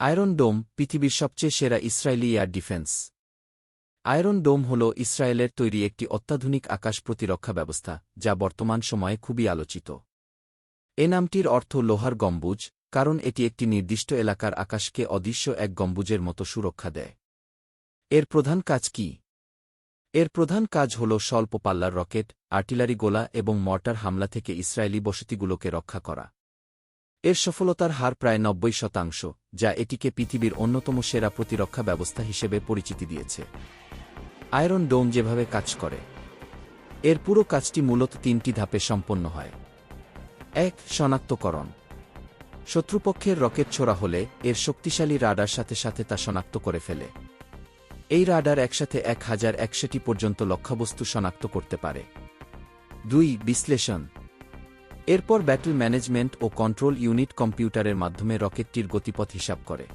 Iron ডোম পৃথিবীর সবচেয়ে সেরা Israeli air defence. Iron Dome হল ইসরায়েলের তৈরি একটি অত্যাধুনিক আকাশ প্রতিরক্ষা ব্যবস্থা, যা বর্তমান সময়ে খুবই আলোচিত। এ নামটির অর্থ লোহার গম্বুজ, কারণ এটি একটি নির্দিষ্ট এলাকার আকাশকে অদৃশ্য এক গম্বুজের মতো সুরক্ষা দেয়। এর প্রধান কাজ কি? এর প্রধান কাজ হল স্বল্প পাল্লার রকেট, আর্টিলারি গোলা এবং মর্টার হামলা থেকে ইসরায়েলি বসতিগুলোকে রক্ষা করা। এর সফলতার হার প্রায় নব্বই শতাংশ, যা এটিকে পৃথিবীর অন্যতম সেরা প্রতিরক্ষা ব্যবস্থা হিসেবে পরিচিতি দিয়েছে। আয়রন ডোম যেভাবে কাজ করে, এর পুরো কাজটি মূলত তিনটি ধাপে সম্পন্ন হয়। এক, শনাক্তকরণ। শত্রুপক্ষের রকেট ছোড়া হলে এর শক্তিশালী রাডার সাথে সাথে তা শনাক্ত করে ফেলে। এই রাডার একসাথে এক হাজার একশোটি পর্যন্ত লক্ষ্যবস্তু শনাক্ত করতে পারে। দুই, বিশ্লেষণ। এরপর ব্যাটল ম্যানেজমেন্ট ও কন্ট্রোল ইউনিট কম্পিউটারের মাধ্যমে রকেটটির গতিপথ হিসাব করে।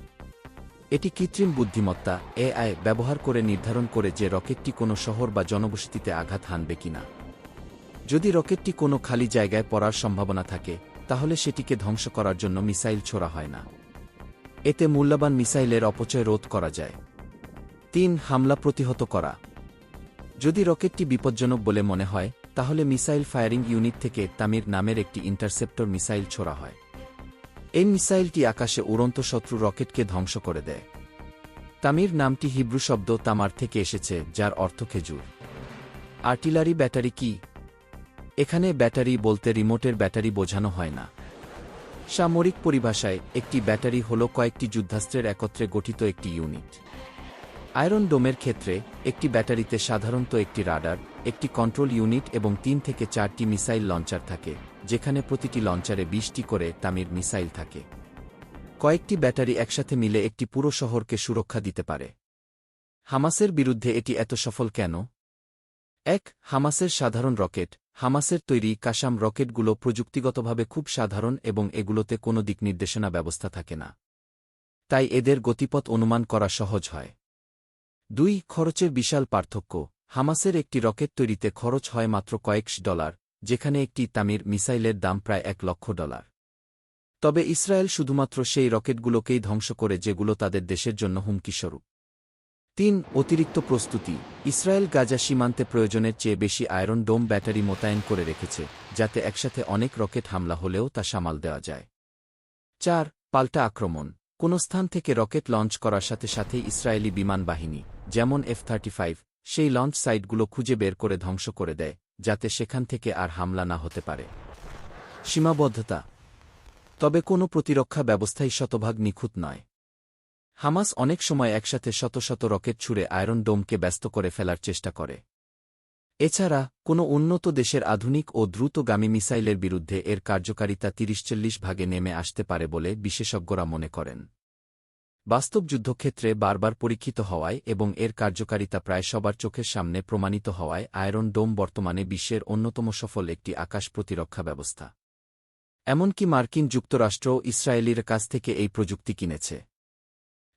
এটি কৃত্রিম বুদ্ধিমত্তা, এআই, ব্যবহার করে নির্ধারণ করে যে রকেটটি কোনো শহর বা জনবসতিতে আঘাত হানবে কিনা। যদি রকেটটি কোনো খালি জায়গায় পড়ার সম্ভাবনা থাকে, তাহলে সেটিকে ধ্বংস করার জন্য মিসাইল ছোড়া হয় না। এতে মূল্যবান মিসাইলের অপচয় রোধ করা যায়। তিন, হামলা প্রতিহত করা। যদি রকেটটি বিপজ্জনক বলে মনে হয় তাহলে মিসাইল ফায়ারিং ইউনিট থেকে তামির নামের একটি ইন্টারসেপ্টর মিসাইল ছোড়া হয়। এই মিসাইলটি আকাশে উড়ন্ত শত্রু রকেটকে ধ্বংস করে দেয়। তামির নামটি হিব্রু শব্দ তামার থেকে এসেছে, যার অর্থ খেজুর। আর্টিলারি ব্যাটারি কি? এখানে ব্যাটারি বলতে রিমোটের ব্যাটারি বোঝানো হয় না। সামরিক পরিভাষায়, একটি ব্যাটারি হল কয়েকটি যুদ্ধাস্ত্রের একত্রে গঠিত একটি ইউনিট। আয়রন ডোমের ক্ষেত্রে, একটি ব্যাটারিতে সাধারণত একটি রাডার একটি কন্ট্রোল ইউনিট এবং তিন থেকে চারটি মিসাইল লঞ্চার থাকে, যেখানে প্রতিটি লঞ্চারে বিশটি করে তামির মিসাইল থাকে। কয়েকটি ব্যাটারি একসাথে মিলে একটি পুরো শহরকে সুরক্ষা দিতে পারে। হামাসের বিরুদ্ধে এটি এত সফল কেন? এক, হামাসের সাধারণ রকেট। হামাসের তৈরি কাসাম রকেটগুলো প্রযুক্তিগতভাবে খুব সাধারণ এবং এগুলোতে কোনো দিক নির্দেশনা ব্যবস্থা থাকে না। তাই এদের গতিপথ অনুমান করা সহজ হয়। দুই, খরচের বিশাল পার্থক্য। হামাসের একটি রকেট তৈরিতে খরচ হয় মাত্র কয়েকশ ডলার, যেখানে একটি তামির মিসাইলের দাম প্রায় এক লক্ষ ডলার। তবে ইসরায়েল শুধুমাত্র সেই রকেটগুলোকেই ধ্বংস করে যেগুলো তাদের দেশের জন্য হুমকিস্বরূপ। তিন, অতিরিক্ত প্রস্তুতি। ইসরায়েল গাজা সীমান্তে প্রয়োজনের চেয়ে বেশি আয়রন ডোম ব্যাটারি মোতায়েন করে রেখেছে, যাতে একসাথে অনেক রকেট হামলা হলেও তা সামাল দেওয়া যায়। চার, পাল্টা আক্রমণ। কোন স্থান থেকে রকেট লঞ্চ করার সাথে সাথেই ইসরায়েলি বিমান বাহিনী, যেমন এফ থার্টি ফাইভ সেই লঞ্চ সাইটগুলো খুঁজে বের করে ধ্বংস করে দেয়, যাতে সেখান থেকে আর হামলা না হতে পারে। সীমাবদ্ধতা। তবে কোনো প্রতিরক্ষা ব্যবস্থাই শতভাগ নিখুঁত নয়। হামাস অনেক সময় একসাথে শত শত রকেট ছুড়ে আয়রন ডোমকে ব্যস্ত করে ফেলার চেষ্টা করে। এছাড়া, কোনো উন্নত দেশের আধুনিক ও দ্রুতগামী মিসাইলের বিরুদ্ধে এর কার্যকারিতা তিরিশ চল্লিশ ভাগে নেমে আসতে পারে বলে বিশেষজ্ঞরা মনে করেন। বাস্তব যুদ্ধক্ষেত্রে বারবার পরীক্ষিত হওয়ায় এবং এর কার্যকারিতা প্রায় সবার চোখের সামনে প্রমাণিত হওয়ায় আয়রন ডোম বর্তমানে বিশ্বের অন্যতম সফল একটি আকাশ প্রতিরক্ষা ব্যবস্থা। এমনকি মার্কিন যুক্তরাষ্ট্র ইসরায়েলির কাছ থেকে এই প্রযুক্তি কিনেছে।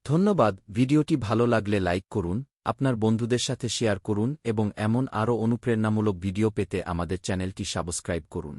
ধন্যবাদ, ভিডিওটি ভালো লাগলে লাইক করুন, আপনার বন্ধুদের সাথে শেয়ার করুন এবং এমন আরও অনুপ্রেরণামূলক ভিডিও পেতে আমাদের চ্যানেলটি সাবস্ক্রাইব করুন।